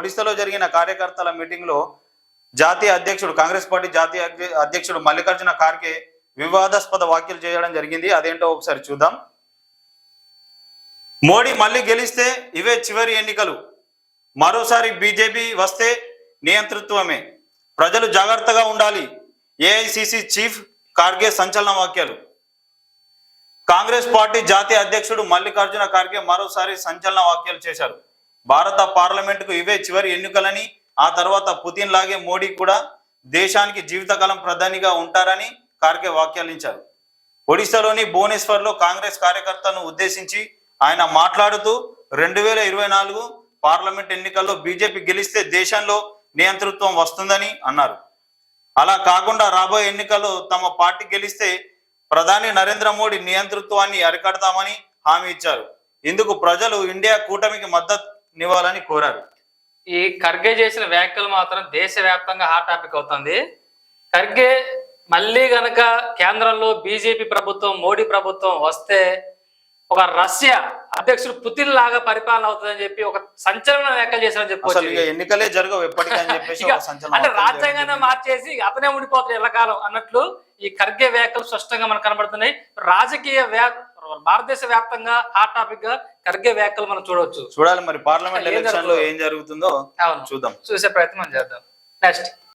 ఒడిశాలో జరిగిన కార్యకర్తల మీటింగ్లో జాతీయ అధ్యక్షుడు కాంగ్రెస్ పార్టీ జాతీయ అధ్య- అధ్యక్షుడు మల్లికార్జున ఖార్గే వివాదాస్పద వ్యాఖ్యలు చేయడం జరిగింది. అదేంటో ఒకసారి చూద్దాం. మోడీ మళ్ళీ గెలిస్తే ఇవే చివరి ఎన్నికలు. మరోసారి బీజేపీ వస్తే నియంతృత్వమే. ప్రజలు జాగ్రత్తగా ఉండాలి. ఏఐసిసి చీఫ్ ఖార్గే సంచలన వ్యాఖ్యలు. కాంగ్రెస్ పార్టీ జాతీయ అధ్యక్షుడు మల్లికార్జున ఖార్గే మరోసారి సంచలన వ్యాఖ్యలు చేశారు. భారత పార్లమెంటుకు ఇవే చివరి ఎన్నికలని ఆ తర్వాత పుతిన్ లాగే మోడీ కూడా దేశానికి జీవితకాలం ప్రధానిగా ఉంటారని ఖార్గే వ్యాఖ్యానించారు. ఒడిశాలోని భువనేశ్వర్లో కాంగ్రెస్ కార్యకర్తలను ఉద్దేశించి ఆయన మాట్లాడుతూ రెండు వేల ఇరవై నాలుగు పార్లమెంట్ ఎన్నికల్లో బీజేపీ గెలిస్తే దేశంలో నియంతృత్వం వస్తుందని అన్నారు. అలా కాకుండా రాబోయే ఎన్నికల్లో తమ పార్టీ గెలిస్తే ప్రధాని నరేంద్ర మోడీ నియంతృత్వాన్ని అరికడతామని హామీ ఇచ్చారు. ఇందుకు ప్రజలు ఇండియా కూటమికి మద్దతు మద్దతునివ్వాలని కోరారు. ఈ ఖర్గే చేసిన వ్యాఖ్యలు మాత్రం దేశవ్యాప్తంగా హాట్ టాపిక్ అవుతుంది. ఖర్గే మళ్ళీ గనక కేంద్రంలో బీజేపీ ప్రభుత్వం మోడీ ప్రభుత్వం వస్తే ఒక రష్యా అధ్యక్షుడు పుతిన్ లాగా పరిపాలన అవుతుందని చెప్పి ఒక సంచలన వ్యాఖ్యలు చేశారని ఇక ఎన్నికలే జరగవు ఎప్పటికని చెప్పేసి అంటే. రాజ్యాంగాన్ని మార్చేసి అతనే ఉండిపోతాడు ఎల్లకాలం అన్నట్లు ఈ ఖర్గే వ్యాఖ్యలు స్పష్టంగా మనకు కనబడుతున్నాయి. రాజకీయ భారతదేశ వ్యాప్తంగా హాట్ టాపిక్గా ఖర్గే వ్యాఖ్యలు మనం చూడవచ్చు. చూడాలి మరి పార్లమెంట్ ఎలక్షన్లో. ఏం జరుగుతుందో చూద్దాం. చూసే ప్రయత్నం చేద్దాం. నెక్స్ట్